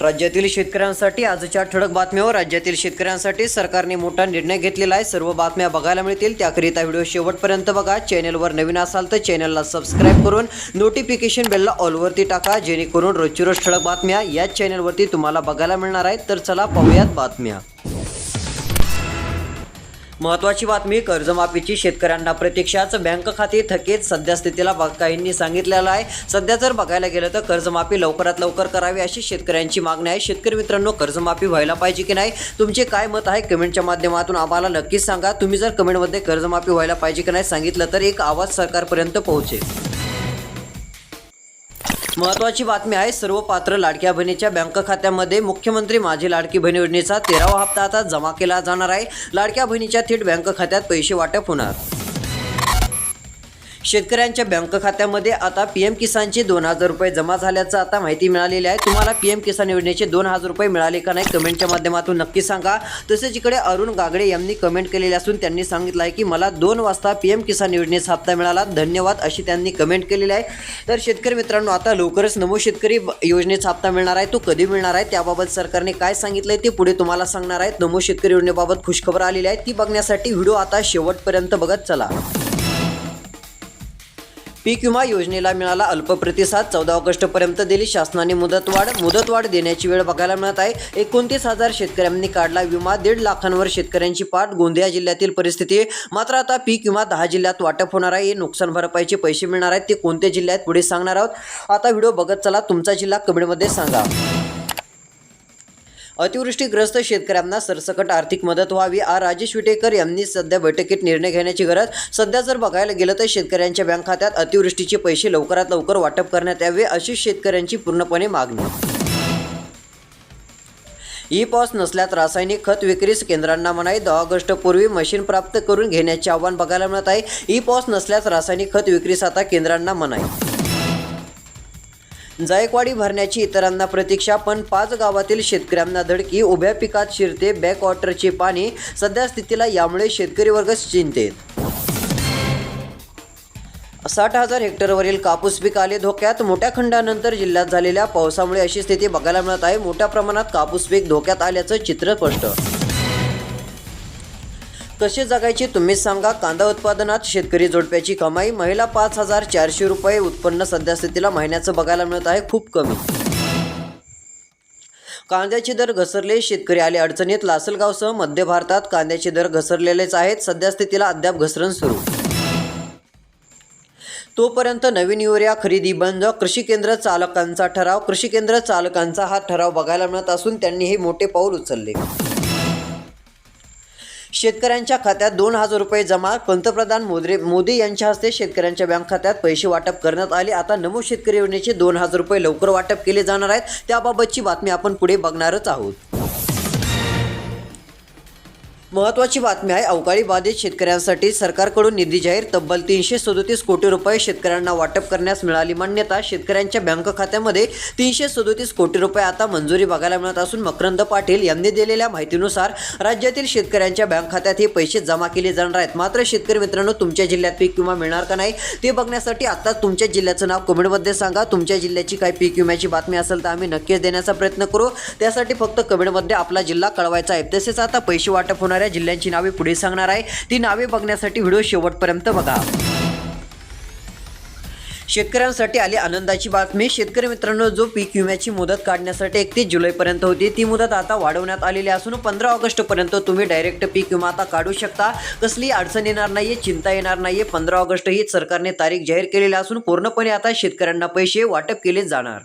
राज्यातील शेतकऱ्यांसाठी आजच्या ठळक बातम्यावर राज्यातील शेतकऱ्यांसाठी सरकारने मोठा निर्णय घेतलेला आहे. सर्व बातम्या बघायला मिळतील. त्याकरिता व्हिडिओ शेवटपर्यंत बघा. चॅनलवर नवीन असाल तर चॅनलला सबस्क्राईब करून नोटिफिकेशन बेलला ऑलवरती टाका. जेणेकरून रोजची रोज ठळक बातम्या याच चॅनलवरती तुम्हाला बघायला मिळणार आहेत. तर चला पाहूयात बातम्या. महत्वाची बातमी कर्जमाफीची शेतकऱ्यांना प्रतीक्षाच. बँक खाते थकीत सद्यस्थितीला बा- काहींनी सांगितलेलं आहे. सध्या जर बघायला गेलं तर कर्जमाफी लवकरात लवकर करावी अशी शेतकऱ्यांची मागणी आहे. शेतकरी मित्रांनो कर्जमाफी व्हायला पाहिजे की नाही? तुमचे काय मत आहे? कमेंटच्या माध्यमातून आम्हाला नक्कीच सांगा. तुम्ही जर कमेंटमध्ये कर्जमाफी व्हायला पाहिजे की नाही सांगितलं तर एक आवाज सरकारपर्यंत पोहोचेल. महत्वाची बातमी आहे सर्व पात्र लाडक्या बहिणीच्या बँक खात्यामध्ये मुख्यमंत्री माझी लाडकी बहीण योजनेचा तेरावा हप्ता आता जमा केला जाणार आहे. लाडक्या बहिणीच्या थेट बँक खात्यात पैसे वाटप होणार. शेतकऱ्यांच्या बँक खात्यामध्ये आता पी एम किसानचे दोन हजार रुपये जमा झाल्याचं आता माहिती मिळालेली आहे. तुम्हाला पी एम किसान योजनेचे दोन हजार रुपये मिळाले का नाही कमेंटच्या माध्यमातून नक्की सांगा. तसेच इकडे अरुण गागडे यांनी कमेंट केलेली असून त्यांनी सांगितलं आहे की मला दोन वाजता पी एम किसान योजनेचा हप्ता मिळाला. धन्यवाद अशी त्यांनी कमेंट केलेली आहे. तर शेतकरी मित्रांनो आता लवकरच नमो शेतकरी योजनेचा हप्ता मिळणार आहे. तो कधी मिळणार आहे? त्याबाबत सरकारने काय सांगितलं आहे ते पुढे तुम्हाला सांगणार आहेत. नमो शेतकरी योजनेबाबत खुशखबर आलेली आहे. ती बघण्यासाठी व्हिडिओ आता शेवटपर्यंत बघत चला. पीक विमा योजनेला मिळाला अल्प प्रतिसाद. चौदा ऑगस्टपर्यंत दिली शासनाने मुदतवाढ मुदतवाढ देण्याची वेळ बघायला मिळत आहे. एकोणतीस हजार शेतकऱ्यांनी काढला विमा. दीड लाखांवर शेतकऱ्यांची पाठ. गोंदिया जिल्ह्यातील परिस्थिती. मात्र आता पीक विमा दहा जिल्ह्यात वाटप होणार आहे. हे नुकसान भरपाईचे पैसे मिळणार आहेत ते कोणत्या जिल्ह्यात पुढे सांगणार आहोत? आता व्हिडिओ बघत चला. तुमचा जिल्हा कमेंटमध्ये सांगा. अतिवृष्टीग्रस्त शेतकऱ्यांना सरसकट आर्थिक मदत व्हावी. आ राजेश विटेकर यांनी सध्या बैठकीत निर्णय घेण्याची गरज. सध्या जर बघायला गेलं तर शेतकऱ्यांच्या बँक खात्यात अतिवृष्टीचे पैसे लवकरात लवकर वाटप करण्यात यावे अशी शेतकऱ्यांची पूर्णपणे मागणी. ई पॉस नसल्यात रासायनिक खत विक्रीस केंद्रांना म्हणाई दहा ऑगस्टपूर्वी मशीन प्राप्त करून घेण्याचे आव्हान बघायला मिळत आहे. ई पॉस नसल्यास रासायनिक खत विक्रीस आता केंद्रांना म्हणाई. जायकवाडी भरण्याची इतरांना प्रतीक्षा पण पाच गावातील शेतकऱ्यांना धडकी उभ्या पिकात शिरते बॅकवॉटरचे पाणी सध्या स्थितीला यामुळे शेतकरी वर्ग चिंतेत. साठ हजार हेक्टरवरील कापूस पीक आले धोक्यात मोठ्या खंडानंतर जिल्ह्यात झालेल्या पावसामुळे अशी स्थिती बघायला मिळत आहे. मोठ्या प्रमाणात कापूस पीक धोक्यात आल्याचं चित्र स्पष्ट. कसे जगायचे तुम्हीच सांगा कांदा उत्पादनात शेतकरी जोडप्याची कमाई महिला पाच हजार चारशे रुपये उत्पन्न सध्यास्थितीला महिन्याचं बघायला मिळत आहे खूप कमी. कांद्याचे दर घसरले शेतकरी आले अडचणीत लासलगावसह मध्य भारतात कांद्याचे दर घसरलेलेच आहेत सध्यास्थितीला अद्याप घसरण सुरू. तोपर्यंत नवीन युरिया खरेदी बंद कृषी केंद्र चालकांचा ठराव कृषी केंद्र चालकांचा हा ठराव बघायला मिळत असून त्यांनी हे मोठे पाऊल उचलले. शेतकऱ्यांच्या खात्यात दोन हजार रुपये जमा पंतप्रधान मोदी मोदी यांच्या हस्ते शेतकऱ्यांच्या बँक खात्यात पैसे वाटप करण्यात आले. आता नमो शेतकरी योजनेचे दोन हजार रुपये लवकर वाटप केले जाणार आहेत. त्याबाबतची बातमी आपण पुढे बघणारच आहोत. महत्वाची बातमी आहे अवकाळी बाधित शेतकऱ्यांसाठी सरकारकडून निधी जाहीर तब्बल तीनशे सदोतीस कोटी रुपये शेतकऱ्यांना वाटप करण्यास मिळाली मान्यता शेतकऱ्यांच्या बँक खात्यामध्ये तीनशे सदोतीस कोटी रुपये आता मंजुरी बघायला मिळत असून मकरंद पाटील यांनी दिलेल्या माहितीनुसार राज्यातील शेतकऱ्यांच्या बँक खात्यात हे पैसे जमा केले जाणार आहेत. मात्र शेतकरी मित्रांनो तुमच्या जिल्ह्यात पीक विमा मिळणार का नाही ते बघण्यासाठी आता तुमच्या जिल्ह्याचं नाव कमेंटमध्ये सांगा. तुमच्या जिल्ह्याची काही पीक विम्याची बातमी असेल तर आम्ही नक्कीच देण्याचा प्रयत्न करू. त्यासाठी फक्त कमेंटमध्ये आपला जिल्हा कळवायचा आहे. तसेच आता पैसे वाटप होणाऱ्या जिल्ह्यांची नावे पुढे सांगणार आहे. ती नावे बघण्यासाठी व्हिडिओ शेवटपर्यंत बघा. शेतकऱ्यांसाठी आली आनंदाची बातमी. शेतकरी मित्रांनो जो पीक विम्याची मुदत काढण्यासाठी एकतीस जुलैपर्यंत होती. ती मुदत आता वाढवण्यात आलेली असून पंधरा ऑगस्टपर्यंत तुम्ही डायरेक्ट पीक विमा आता काढू शकता. कसली अडचण येणार नाहीये चिंता येणार नाहीये. पंधरा ऑगस्ट ही सरकारने तारीख जाहीर केलेली असून पूर्णपणे आता शेतकऱ्यांना पैसे वाटप केले जाणार.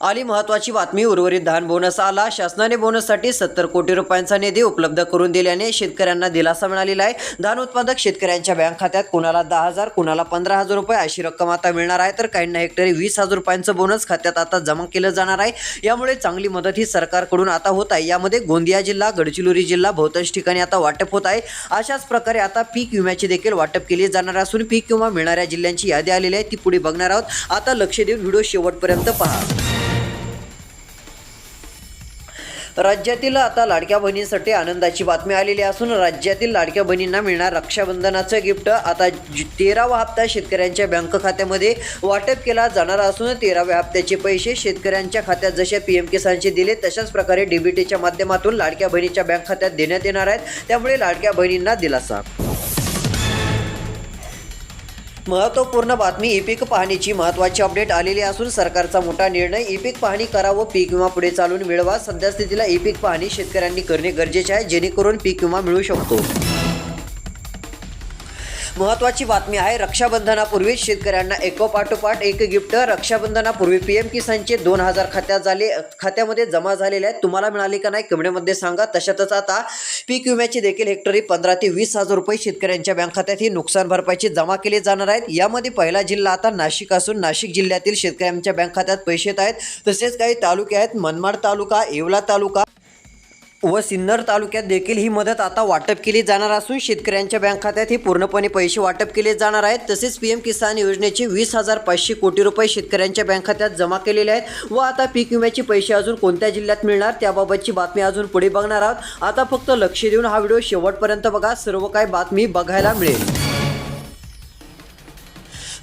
आली महत्वाची बातमी उर्वरित धान बोनस आला. शासनाने बोनससाठी सत्तर कोटी रुपयांचा निधी उपलब्ध करून दिल्याने शेतकऱ्यांना दिलासा मिळालेला आहे. धान उत्पादक शेतकऱ्यांच्या बँक खात्यात कुणाला दहा हजार कुणाला पंधरा हजार रुपये अशी रक्कम आता मिळणार आहे. तर काहींना हेक्टरी वीस हजार रुपयांचं बोनस खात्यात आता जमा केलं जाणार आहे. यामुळे चांगली मदत ही सरकारकडून आता होत आहे. यामध्ये गोंदिया जिल्हा गडचिरोली जिल्हा बहुतांश ठिकाणी आता वाटप होत आहे. अशाच प्रकारे आता पीक विम्याची देखील वाटप केली जाणार असून पीक किंवा मिळणाऱ्या जिल्ह्यांची यादी आलेली आहे. ती पुढे बघणार आहोत. आता लक्ष देऊन व्हिडिओ शेवटपर्यंत पहा. राज्यातील आता लाडक्या बहिणींसाठी आनंदाची बातमी आलेली असून राज्यातील लाडक्या बहिणींना मिळणार रक्षाबंधनाचं गिफ्ट आता तेरावा हप्ता शेतकऱ्यांच्या बँक खात्यामध्ये वाटप केला जाणार असून तेराव्या हप्त्याचे पैसे शेतकऱ्यांच्या खात्यात जसे पी एम किसानचे दिले तशाच प्रकारे डीबीटीच्या माध्यमातून लाडक्या बहिणीच्या बँक खात्यात देण्यात येणार आहेत. त्यामुळे लाडक्या बहिणींना दिलासा. महत्त्वपूर्ण बातमी ई पीक पाहणीची. महत्त्वाची अपडेट आलेली असून सरकारचा मोठा निर्णय ई पीक पाहणी करा व पीक विमा पुढे चालून मिळवा. सध्या स्थितीला ई पीक पाहणी शेतकऱ्यांनी करणे गरजेचे आहे जेणेकरून पीक विमा मिळू शकतो. महत्त्वाची बातमी आहे रक्षाबंधनापूर्वी शेतकऱ्यांना एकोपाठोपाठ एक गिफ्ट रक्षाबंधनापूर्वी पी एम किसानचे दोन हजार खात्यात झाले खात्यामध्ये जमा झालेले आहेत. तुम्हाला मिळाले का नाही कमेंटमध्ये सांगा. तशातच आता पीक विम्याची देखील हेक्टरी पंधरा ते वीस हजार रुपये शेतकऱ्यांच्या बँक खात्यात ही नुकसान भरपाईची जमा केले जाणार आहेत. यामध्ये पहिला जिल्हा आता नाशिक असून नाशिक जिल्ह्यातील शेतकऱ्यांच्या बँक खात्यात पैसे येत आहेत. तसेच काही तालुके आहेत मनमाड तालुका येवला तालुका व सिन्नर तालुक्यात देखील ही मदत आता वाटप केली जाणार असून शेतकऱ्यांच्या बँक खात्यात ही पूर्णपणे पैसे वाटप केले जाणार आहेत. तसेच पी एम किसान योजनेचे वीस हजार पाचशे कोटी रुपये शेतकऱ्यांच्या बँक खात्यात जमा केलेले आहेत व आता पीक विम्याचे पैसे अजून कोणत्या जिल्ह्यात मिळणार त्याबाबतची बातमी अजून पुढे बघणार आहोत. आता फक्त लक्ष देऊन हा व्हिडिओ शेवटपर्यंत बघा. सर्व काही बातमी बघायला मिळेल.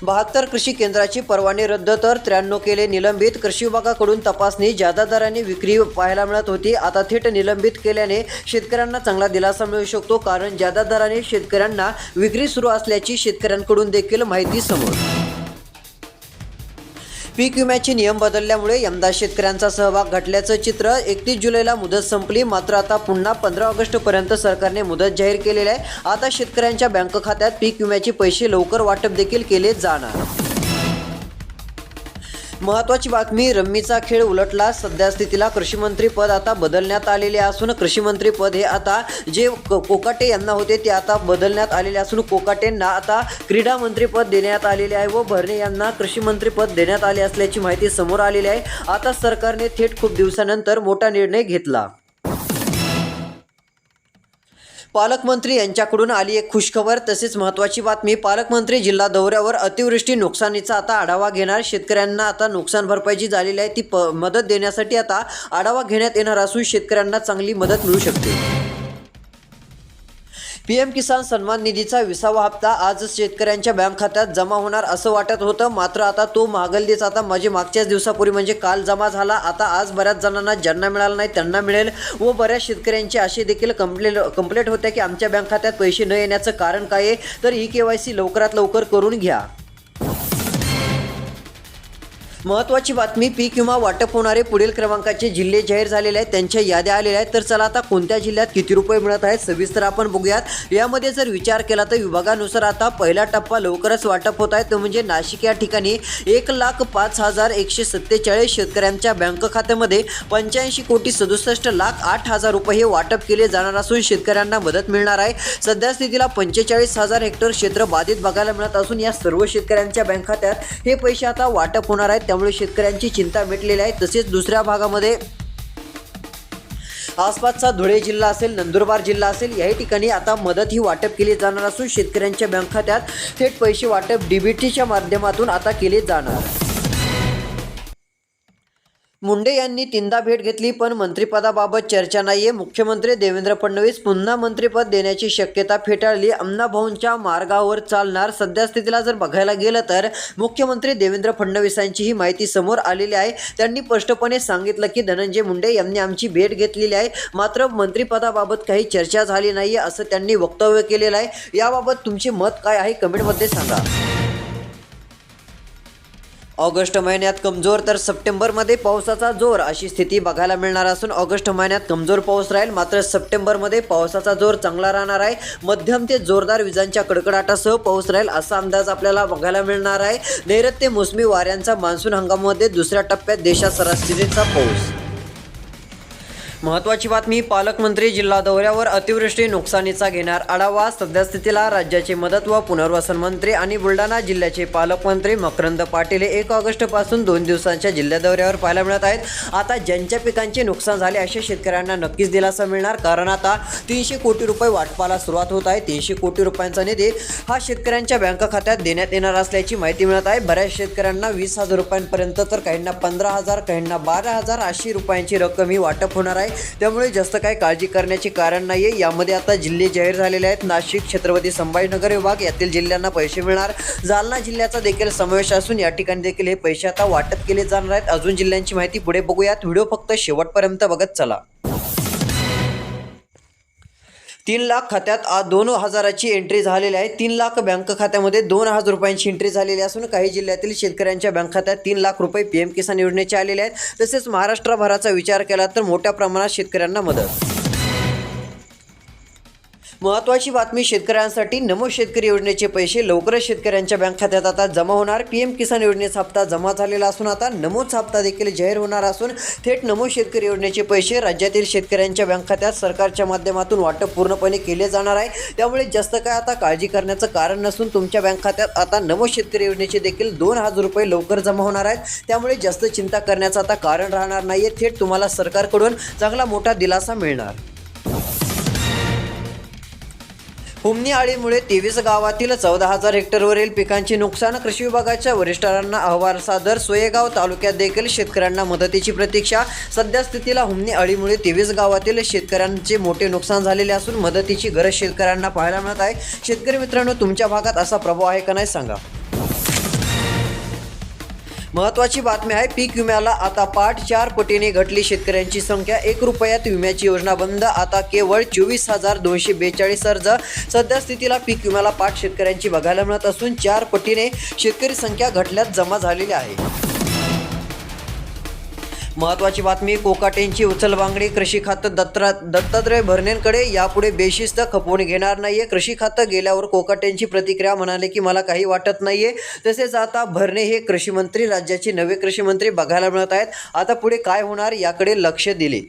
बहात्तर कृषी केंद्राची परवाने रद्द तर त्र्याण्णव केले निलंबित. कृषी विभागाकडून तपासणी जादा दराने विक्री पाहायला मिळत होती. आता थेट निलंबित केल्याने शेतकऱ्यांना चांगला दिलासा मिळू शकतो. कारण जादा दराने शेतकऱ्यांना विक्री सुरू असल्याची शेतकऱ्यांकडून देखील माहिती समोर. पीक विम्याचे नियम बदलल्यामुळे यंदा शेतकऱ्यांचा सहभाग घटल्याचं चित्र एकतीस जुलैला मुदत संपली. मात्र आता पुन्हा पंधरा ऑगस्टपर्यंत सरकारने मुदत जाहीर केलेली आहे. आता शेतकऱ्यांच्या बँक खात्यात पीक विम्याचे पैसे लवकर वाटप देखील केले जाणार. महत्वाची बातमी रम्मीचा खेळ उलटला. सध्या स्थितीला कृषी मंत्री पद आता बदलण्यात आलेले असून कृषी मंत्री पद हे आता जे कोकाटे यांना होते ते आता बदलण्यात आलेले असून कोकाटेंना आता क्रीडा मंत्री पद देण्यात आलेले आहे व भरणे यांना कृषी मंत्री पद देण्यात आले असल्याची माहिती समोर आलेली आहे. आता सरकारने थेट खूप दिवसानंतर मोठा निर्णय घेतला. पालकमंत्री यांच्याकडून आली एक खुशखबर. तसेच महत्त्वाची बातमी पालकमंत्री जिल्हा दौऱ्यावर अतिवृष्टी नुकसानीचा आता आढावा घेणार. शेतकऱ्यांना आता नुकसान भरपाई जी झालेली आहे ती प मदत देण्यासाठी आता आढावा घेण्यात येणार असून शेतकऱ्यांना चांगली मदत मिळू शकते. पी एम किसान सन्मान निधीचा विसावा हप्ता आज शेतकऱ्यांच्या बँक खात्यात जमा होणार असं वाटत होतं. मात्र आता तो महागलदीच आता माझे मागच्याच दिवसापूर्वी म्हणजे काल जमा झाला. आता आज बऱ्याच जणांना ज्यांना मिळाला नाही त्यांना मिळेल व बऱ्याच शेतकऱ्यांची अशी देखील कंप्लेट कंप्लेंट होत्या की आमच्या बँक खात्यात पैसे न येण्याचं कारण काय आहे? तर ई के वाय सी लवकरात लवकर करून घ्या. महत्त्वाची बातमी पीक किंवा वाटप होणारे पुढील क्रमांकाचे जिल्हे जाहीर झालेले आहेत त्यांच्या याद्या आलेल्या आहेत. तर चला आता कोणत्या जिल्ह्यात किती रुपये मिळत आहेत सविस्तर आपण बघूयात. यामध्ये जर विचार केला तर विभागानुसार आता पहिला टप्पा लवकरच वाटप होत आहे. तो म्हणजे नाशिक या ठिकाणी एक लाख पाच हजार एकशे सत्तेचाळीस शेतकऱ्यांच्या बँक खात्यामध्ये पंच्याऐंशी कोटी सदुसष्ट लाख आठ हजार रुपये हे वाटप केले जाणार असून शेतकऱ्यांना मदत मिळणार आहे. सध्या स्थितीला पंचेचाळीस हजार हेक्टर क्षेत्र बाधित बघायला मिळत असून या सर्व शेतकऱ्यांच्या बँक खात्यात हे पैसे आता वाटप होणार आहेत. त्यामुळे शेतकऱ्यांची चिंता मिटलेली आहे. तसेच दुसऱ्या भागामध्ये आसपासचा धुळे जिल्हा असेल नंदुरबार जिल्हा असेल याही ठिकाणी आता मदत ही वाटप केली जाणार असून शेतकऱ्यांच्या बँक खात्यात थेट पैसे वाटप डीबीटीच्या माध्यमातून आता केले जाणार. मुंडे यांनी तीनदा भेट घेतली पण मंत्रिपदाबाबत चर्चा नाहीये. मुख्यमंत्री देवेंद्र फडणवीस पुन्हा मंत्रिपद देण्याची शक्यता फेटाळली. अण्णाभाऊंच्या मार्गावर चालणार सध्या स्थितीला जर बघायला गेलं तर मुख्यमंत्री देवेंद्र फडणवीसांची ही माहिती समोर आलेली आहे. त्यांनी स्पष्टपणे सांगितलं की धनंजय मुंडे यांनी आमची भेट घेतलेली आहे. मात्र मंत्रिपदाबाबत काही चर्चा झाली नाही असं त्यांनी वक्तव्य केलेलं आहे. याबाबत तुमचे मत काय आहे? कमेंटमध्ये सांगा. ऑगस्ट महिन्यात कमजोर तर सप्टेंबरमध्ये पावसाचा जोर. अशी स्थिती बघायला मिळणार असून ऑगस्ट महिन्यात कमजोर पाऊस राहील. मात्र सप्टेंबरमध्ये पावसाचा जोर चांगला राहणार आहे. मध्यम ते जोरदार विजांच्या कडकडाटासह पाऊस राहील असा अंदाज आपल्याला बघायला मिळणार आहे. नैऋत्य मोसमी वाऱ्यांचा मान्सून हंगामामध्ये दुसऱ्या टप्प्यात देशात सरासरीचा पाऊस. महत्वाची बातमी पालकमंत्री जिल्हा दौऱ्यावर अतिवृष्टी नुकसानीचा घेणार आढावा सद्यस्थितीला राज्याचे मदत व पुनर्वसन मंत्री आणि बुलढाणा जिल्ह्याचे पालकमंत्री मकरंद पाटील हे एक ऑगस्टपासून दोन दिवसांच्या जिल्हा दौऱ्यावर पाहायला मिळत आहेत. आता ज्यांच्या पिकांचे नुकसान झाले अशा शेतकऱ्यांना नक्कीच दिलासा मिळणार कारण आता तीनशे कोटी रुपये वाटपाला सुरुवात होत आहे. तीनशे कोटी रुपयांचा निधी हा शेतकऱ्यांच्या बँक खात्यात देण्यात येणार असल्याची माहिती मिळत आहे. बऱ्याच शेतकऱ्यांना वीस हजार रुपयांपर्यंत तर काहींना पंधरा हजार काहींना बारा हजार अशी रुपयांची रक्कम ही वाटप होणार आहे. त्यामुळे जास्त काय काळजी करण्याचे कारण नाही आहे यामध्ये आता जिल्हे जाहीर झालेले आहेत. नाशिक छत्रपती संभाजीनगर विभाग यातील जिल्ह्यांना पैसे मिळणार. जालना जिल्ह्याचा देखील समावेश असून या ठिकाणी देखील हे पैसे आता वाटप केले जाणार आहेत. अजून जिल्ह्यांची माहिती पुढे बघूयात. व्हिडिओ फक्त शेवटपर्यंत बघत चला. तीन लाख खात्यात आज दोन हजाराची एंट्री झालेली आहे. तीन लाख बँक खात्यामध्ये दोन हजार रुपयांची एंट्री झालेली असून काही जिल्ह्यातील शेतकऱ्यांच्या बँक खात्यात तीन लाख रुपये पी एम किसान योजनेचे आलेले आहेत. तसेच महाराष्ट्रभराचा विचार केला तर मोठ्या प्रमाणात शेतकऱ्यांना मदत. महत्त्वाची बातमी शेतकऱ्यांसाठी नमो शेतकरी योजनेचे पैसे लवकरच शेतकऱ्यांच्या बँक खात्यात आता जमा होणार. पीएम किसान योजनेचा हप्ता जमा झालेला असून आता नमोच हप्ता देखील जाहीर होणार असून थेट नमो शेतकरी योजनेचे पैसे राज्यातील शेतकऱ्यांच्या बँक खात्यात सरकारच्या माध्यमातून वाटप पूर्णपणे केले जाणार आहे. त्यामुळे जास्त काय आता काळजी करण्याचं कारण नसून तुमच्या बँक खात्यात आता नमो शेतकरी योजनेचे देखील दोन हजार रुपये लवकर जमा होणार आहेत. त्यामुळे जास्त चिंता करण्याचं आता कारण राहणार नाहीये. थेट तुम्हाला सरकारकडून चांगला मोठा दिलासा मिळणार. हुमणी आळीमुळे तेवीस गावातील चौदा हजार हेक्टरवरील पिकांचे नुकसान कृषी विभागाच्या वरिष्ठांना अहवाल सादर. सोयेगाव तालुक्यात देखील शेतकऱ्यांना मदतीची प्रतीक्षा. सध्या स्थितीला हुमणी अळीमुळे तेवीस गावातील शेतकऱ्यांचे मोठे नुकसान झालेले असून मदतीची गरज शेतकऱ्यांना पाहायला मिळत आहे. शेतकरी मित्रांनो तुमच्या भागात असा प्रभाव आहे का नाही सांगा. महत्वाची बातमी आहे पीक विम्याला आता पाठ चार पटीने घटली शेतकऱ्यांची संख्या. एक रुपयात विम्याची योजना बंद आता केवळ चोवीस हजार दोनशे बेचाळीस अर्ज. सध्या स्थितीला पीक विम्याला पाठ शेतकऱ्यांची बघायला मिळत असून चार पटीने शेतकरी संख्या घटल्यात जमा झालेली आहे. महत्वाची बातमी कोकाटेंची उचलबांगडी कृषी खातं दत्तरा दत्तात्रय भरणेंकडे यापुढे बेशिस्त खपवून घेणार नाहीये. कृषी खातं गेल्यावर कोकाटेंची प्रतिक्रिया म्हणाले की मला काही वाटत नाहीये. तसेच आता भरणे हे कृषी मंत्री राज्याचे नवे कृषी मंत्री बघायला मिळत आहेत. आता पुढे काय होणार याकडे लक्ष दिले.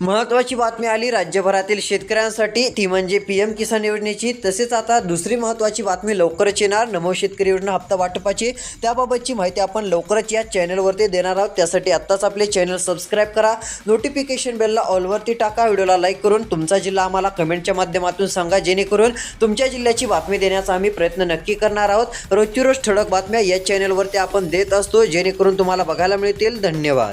महत्त्वाची बातमी आली राज्यभरातील शेतकऱ्यांसाठी ती म्हणजे पी एम किसान योजनेची. तसेच आता दुसरी महत्त्वाची बातमी लवकरच येणार. नमो शेतकरी योजना हप्ता वाटपाची. त्याबाबतची माहिती आपण लवकरच या चॅनलवरती देणार आहोत. त्यासाठी आत्ताच आपले चॅनल सबस्क्राईब करा. नोटिफिकेशन बेलला ऑलवरती टाका. व्हिडिओला लाईक करून तुमचा जिल्हा आम्हाला कमेंटच्या माध्यमातून सांगा जेणेकरून तुमच्या जिल्ह्याची बातमी देण्याचा आम्ही प्रयत्न नक्की करणार आहोत. रोजची रोज ठळक बातम्या या चॅनलवरती आपण देत असतो. जेणेकरून तुम्हाला बघायला मिळतील. धन्यवाद.